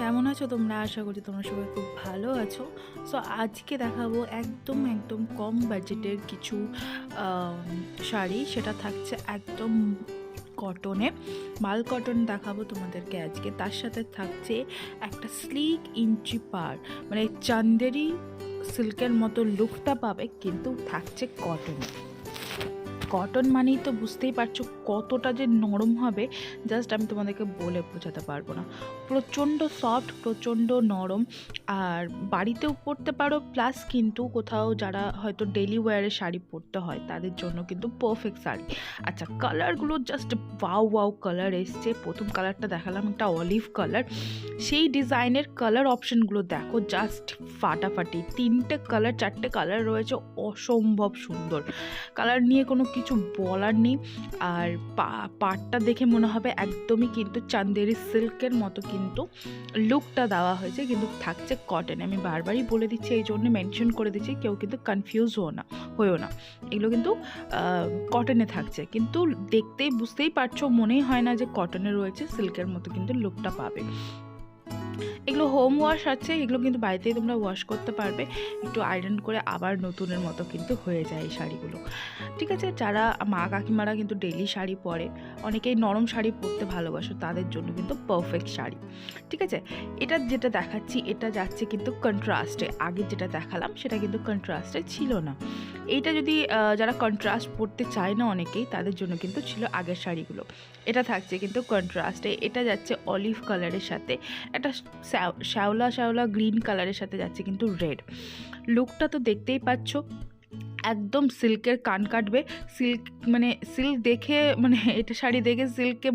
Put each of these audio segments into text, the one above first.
কেমন আছো তোমরা? আশা করি তোমরা সবাই খুব ভালো আছো। সো আজকে দেখাবো একদম একদম কম বাজেটের কিছু শাড়ি। সেটা থাকছে একদম কটনে মাল কটন দেখাবো তোমাদেরকে আজকে। তার সাথে থাকছে একটা স্লিক ইঞ্চি পার মানে চান্দেরি সিল্কের মতো লুকটা পাবে, কিন্তু থাকছে কটনে কটন মানেই তো বুঝতেই পারছ কতটা যে নরম হবে। জাস্ট আমি তোমাদেরকে বলে বোঝাতে পারব না। প্রচণ্ড সফট প্রচণ্ড নরম। আর বাড়িতেও পরতে পারো প্লাস কিন্তু কোথাও যারা হয়তো ডেলি ওয়্যারে শাড়ি পরতে হয়, তাদের জন্য কিন্তু পারফেক্ট শাড়ি। আচ্ছা কালারগুলো জাস্ট ওয়াও ওয়াও কালার এসছে। প্রথম কালারটা দেখালাম একটা অলিভ কালার সেই ডিজাইনের কালার অপশনগুলো দেখো জাস্ট ফাটাফাটি। তিনটে কালার চারটে কালার রয়েছে, অসম্ভব সুন্দর। কালার নিয়ে কোনো কিছু বলার নেই। আর পাটটা দেখে মনে হবে একদমই কিন্তু চান্দেরি সিল্কের মতো কিন্তু লুকটা দেওয়া হয়েছে, কিন্তু থাকছে কটনে আমি বারবারই বলে দিচ্ছি, এই জন্য মেনশন করে দিচ্ছি, কেউ কিন্তু কনফিউজ হো না, হয়েও না। এগুলো কিন্তু কটনে থাকছে। কিন্তু দেখতেই বুঝতেই পারছ, মনেই হয় না যে কটনে রয়েছে সিল্কের মতো কিন্তু লুকটা পাবে। এগুলো হোম ওয়াশ আছে, এগুলো কিন্তু বাড়িতেই তোমরা ওয়াশ করতে পারবে। একটু আয়রন করে আবার নতুনের মতো কিন্তু হয়ে যায় এই শাড়িগুলো। ঠিক আছে, যারা মা কাকিমারা কিন্তু ডেলি শাড়ি পরে, অনেকেই নরম শাড়ি পরতে ভালোবাসো, তাদের জন্য কিন্তু পারফেক্ট শাড়ি। ঠিক আছে, এটা যেটা দেখাচ্ছি, এটা যাচ্ছে কিন্তু কন্ট্রাস্টে আগে যেটা দেখালাম, সেটা কিন্তু কন্ট্রাস্টে ছিল না। এইটা যদি যারা কন্ট্রাস্ট পরতে চায় না অনেকেই, তাদের জন্য কিন্তু ছিল আগের শাড়িগুলো। এটা থাকছে কিন্তু কন্ট্রাস্টে এটা যাচ্ছে অলিভ কালারের সাথে। একটা শ্যাও- শ্যাওলা শ্যাওলা গ্রিন কালারের সাথে যাচ্ছে কিন্তু রেড লুকটা তো দেখতেই পাচ্ছ। একদম সিল্কের কান কাটবে। সিল্ক মানে সিল্ক দেখে মানে এটা শাড়ি দেখে সিল্কে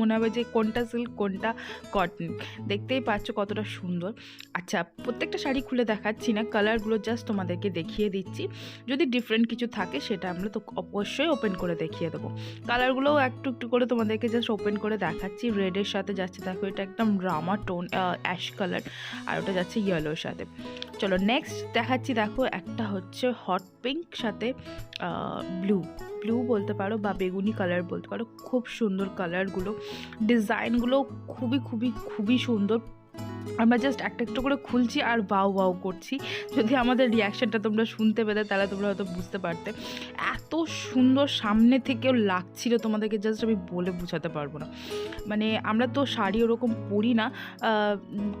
মনে হবে যে কোনটা সিল্ক, কোনটা কটন। দেখতেই পাচ্ছ কতটা সুন্দর। আচ্ছা প্রত্যেকটা শাড়ি খুলে দেখাচ্ছি না, কালারগুলো জাস্ট তোমাদেরকে দেখিয়ে দিচ্ছি। যদি ডিফারেন্ট কিছু থাকে সেটা আমরা তো অবশ্যই ওপেন করে দেখিয়ে দেবো। কালারগুলোও একটু একটু করে তোমাদেরকে জাস্ট ওপেন করে দেখাচ্ছি। রেডের সাথে যাচ্ছে, দেখো এটা একদম রামা টোন অ্যাশ কালার, আর ওটা যাচ্ছে ইয়েলোর সাথে। চলো নেক্সট দেখাচ্ছি, দেখো একটা হচ্ছে হট পিঙ্ক সাথে ব্লু ব্লু বলতে পারো বা বেগুনি কালার বলতে পারো, খুব সুন্দর কালারগুলো ডিজাইনগুলো খুবই খুবই খুবই সুন্দর। আমরা জাস্ট একটা একটু করে খুলছি আর বাউ বাউ করছি। যদি আমাদের রিয়াকশানটা তোমরা শুনতে পেতে, তাহলে তোমরা হয়তো বুঝতে পারতে। এত সুন্দর সামনে থেকেও লাগছিল, তোমাদেরকে জাস্ট আমি বলে বোঝাতে পারব না। মানে আমরা তো শাড়ি ওরকম পরি না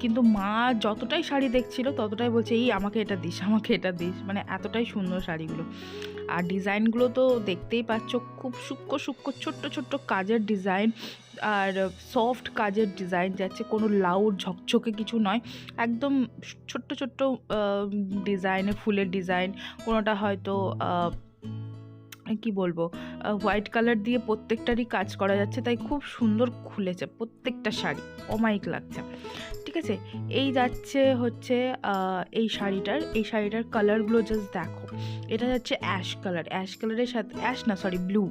কিন্তু মা যতটাই শাড়ি দেখছিল, ততটাই বলছে, এই আমাকে এটা দিস, আমাকে এটা দিস। মানে এতটাই সুন্দর শাড়িগুলো। আর ডিজাইনগুলো তো দেখতেই পাচ্ছ, খুব সূক্ষ্ম সূক্ষ্ম, ছোট্ট ছোট্ট কাজের ডিজাইন আর সফট কাজের ডিজাইন যাচ্ছে, কোনো লাউড ঝকঝকে কিছু নয়। একদম ছোট্ট ছোট্ট ডিজাইনে ফুলের ডিজাইন কোনোটা হয়তো কি বলব হোয়াইট কালার দিয়ে প্রত্যেকটারই কাজ করা যাচ্ছে, তাই খুব সুন্দর খুলেছে প্রত্যেকটা শাড়ি। অমাইক লাগছে। ঠিক আছে? এই যাচ্ছে হচ্ছে এই শাড়িটার এই শাড়িটার কালারগুলো জাস্ট দেখো। এটা যাচ্ছে অ্যাশ কালার অ্যাশ কালারের সাথে অ্যাশ না সরি ব্লু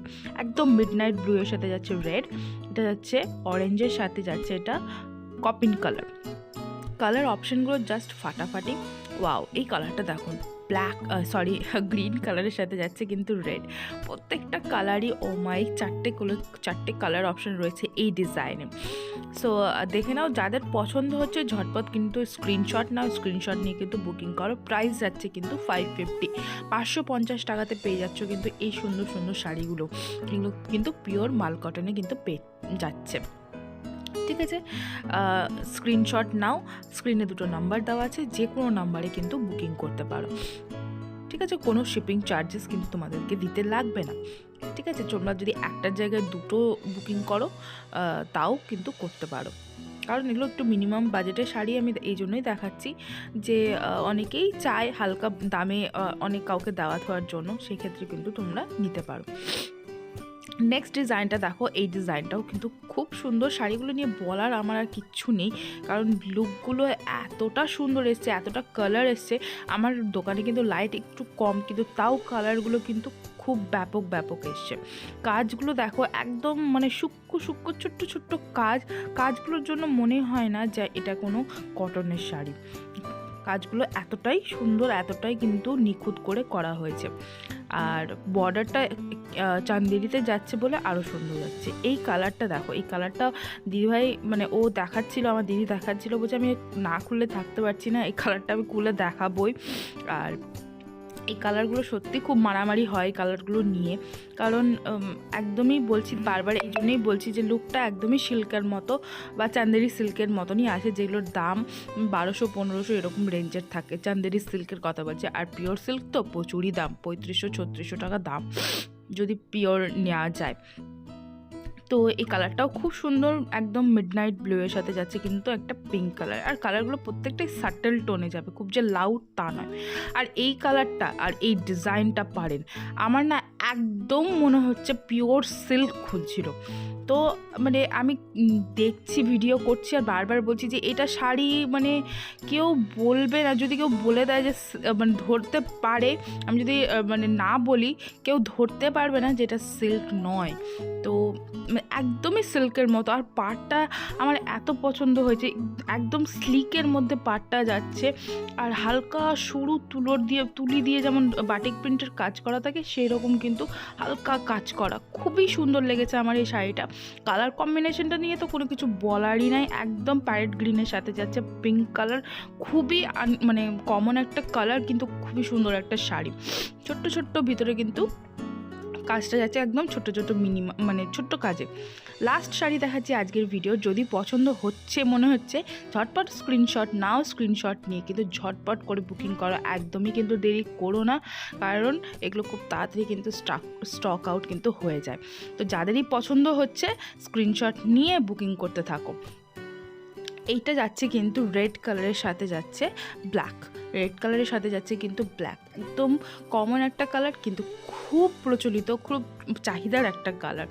একদম মিডনাইট ব্লু এর সাথে যাচ্ছে রেড এটা যাচ্ছে অরেঞ্জের সাথে যাচ্ছে এটা কপিন কালার কালার অপশনগুলো জাস্ট ফাটাফাটি। ওয়াও এই কালারটা দেখুন। ব্ল্যাক সরি গ্রিন কালারের সাথে যাচ্ছে, কিন্তু রেড প্রত্যেকটা কালারই ও মাই চারটে চারটে কালার অপশন রয়েছে এই ডিজাইনে সো দেখে নাও, যাদের পছন্দ হচ্ছে, ঝটপট কিন্তু স্ক্রিনশট নাও স্ক্রিনশট নিয়ে কিন্তু বুকিং করো। প্রাইস যাচ্ছে কিন্তু ফাইভ ফিফটি পাঁচশো পঞ্চাশ টাকাতে পেয়ে যাচ্ছ কিন্তু এই সুন্দর সুন্দর শাড়িগুলো। এগুলো কিন্তু পিওর মাল কটনে কিন্তু পেয়ে যাচ্ছে। ঠিক আছে? স্ক্রিনশট নাও। স্ক্রিনে দুটো নাম্বার দেওয়া আছে যে কোনো নাম্বারে কিন্তু বুকিং করতে পারো। ঠিক আছে? কোনো শিপিং চার্জেস কিন্তু তোমাদেরকে দিতে লাগবে না। ঠিক আছে? তোমরা যদি একটার জায়গায় দুটো বুকিং করো তাও কিন্তু করতে পারো। কারণ এগুলো একটু মিনিমাম বাজেটের শাড়ি আমি এই জন্যই দেখাচ্ছি যে অনেকেই চায় হালকা দামে অনেক কাউকে দাওয়াত হওয়ার জন্য। সেক্ষেত্রে কিন্তু তোমরা নিতে পারো। নেক্সট ডিজাইনটা দেখো, এই ডিজাইনটাও কিন্তু খুব সুন্দর। শাড়িগুলো নিয়ে বলার আমার আর কিচ্ছু নেই, কারণ লুকগুলো এতটা সুন্দর এসছে, এতটা কালার এসছে। আমার দোকানে কিন্তু লাইট একটু কম, কিন্তু তাও কালারগুলো কিন্তু খুব ব্যাপক ব্যাপক এসছে। কাজগুলো দেখো, একদম মানে সূক্ষ্ম সূক্ষ্ম, ছোট্ট ছোট্ট কাজ। কাজগুলোর জন্য মনে হয় না যে এটা কোনো কটনের শাড়ি। কাজগুলো এতটাই সুন্দর, এতটাই কিন্তু নিখুঁত করে করা হয়েছে। আর বর্ডারটা চান্দেরিতে যাচ্ছে বলে আরও সুন্দর লাগছে। এই কালারটা দেখো, এই কালারটা দিদিভাই মানে ও দেখাচ্ছিল, আমার দিদি দেখাচ্ছিল বলছে আমি না খুলে থাকতে পারছি না, এই কালারটা আমি খুলে দেখাবই। আর এই কালারগুলো সত্যি খুব মারামারি হয় কালারগুলো নিয়ে। কারণ একদমই বলছি বারবার এই জন্যই বলছি যে লুকটা একদমই সিল্কের মতো বা চান্দেরি সিল্কের মতনই আসে, যেগুলোর দাম বারোশো, পনেরোশো এরকম রেঞ্জের থাকে। চান্দেরি সিল্কের কথা বলছি। আর পিওর সিল্ক তো প্রচুরই দাম, পঁয়ত্রিশশো, ছত্রিশশো টাকা দাম। যদি পিওর নেওয়া যায়। তো এই কালারটাও খুব সুন্দর, একদম মিডনাইট ব্লু এর সাথে যাচ্ছে, কিন্তু একটা পিঙ্ক কালার আর কালারগুলো প্রত্যেকটাই সাটেল টোনে যাবে, খুব যে লাউড তা নয়। আর এই কালারটা আর এই ডিজাইনটা পারেন, আমার না একদম মনে হচ্ছে পিওর সিল্ক খুঁজছিল। তো মানে আমি দেখছি ভিডিও করছি আর বারবার বলছি যে এটা শাড়ি মানে কেউ বলবে না। যদি কেউ বলে দেয় যে মানে ধরতে পারে, আমি যদি মানে না বলি, কেউ ধরতে পারবে না যে এটা সিল্ক নয়। তো মানে একদমই সিল্কের মতো। আর পাটটা আমার এত পছন্দ হয়েছে, একদম স্লিকের মধ্যে পাটটা যাচ্ছে। আর হালকা সরু তুলোর দিয়ে, তুলি দিয়ে যেমন বাটিক প্রিন্টের কাজ করা থাকে সেই রকম কিন্তু হালকা কাজ করা। খুবই সুন্দর লেগেছে আমার এই শাড়িটা। কালার কম্বিনেশনটা নিয়ে তো কোনো কিছু বলারই নাই। একদম প্যারেট গ্রিনের সাথে যাচ্ছে। পিঙ্ক কালার খুবই মানে কমন একটা কালার কিন্তু খুবই সুন্দর একটা শাড়ি। ছোট্ট ছোট্ট ভিতরে কিন্তু কাজটা যাচ্ছে একদম ছোট্ট ছোট্ট মিনিমাম মানে ছোট্ট কাজে। লাস্ট শাড়ি দেখাচ্ছি আজকের ভিডিও যদি পছন্দ হচ্ছে, মনে হচ্ছে, ঝটপট স্ক্রিনশট নাও স্ক্রিনশট নিয়ে। কিন্তু ঝটপট করে বুকিং করো। একদমই কিন্তু দেরি করো না। কারণ এগুলো খুব তাড়াতাড়ি কিন্তু স্টক স্টক আউট কিন্তু হয়ে যায়। তো যাদেরই পছন্দ হচ্ছে স্ক্রিনশট নিয়ে বুকিং করতে থাকো। এইটা যাচ্ছে কিন্তু রেড কালারের সাথে যাচ্ছে ব্ল্যাক রেড কালারের সাথে যাচ্ছে কিন্তু ব্ল্যাক একদম কমন একটা কালার কিন্তু খুব প্রচলিত, খুব চাহিদার একটা কালার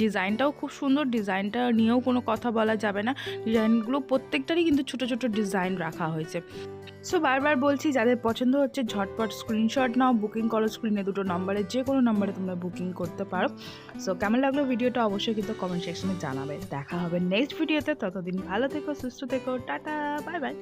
ডিজাইনটাও খুব সুন্দর ডিজাইনটা নিয়েও কোনো কথা বলা যাবে না। ডিজাইনগুলো প্রত্যেকটারই কিন্তু ছোট ছোট ডিজাইন রাখা হয়েছে। সো বারবার বলছি, যাদের পছন্দ হচ্ছে, ঝটপট স্ক্রিনশট নাও বুকিং করো স্ক্রিনে দুটো নম্বরে যে কোনো নম্বরে তোমরা বুকিং করতে পারো। সো কেমন লাগল ভিডিওটা অবশ্যই কিন্তু কমেন্ট সেকশনে জানাবে। দেখা হবে নেক্সট ভিডিওতে ততদিন ভালো থেকো, সুস্থ থেকো, টাটা বাই বাই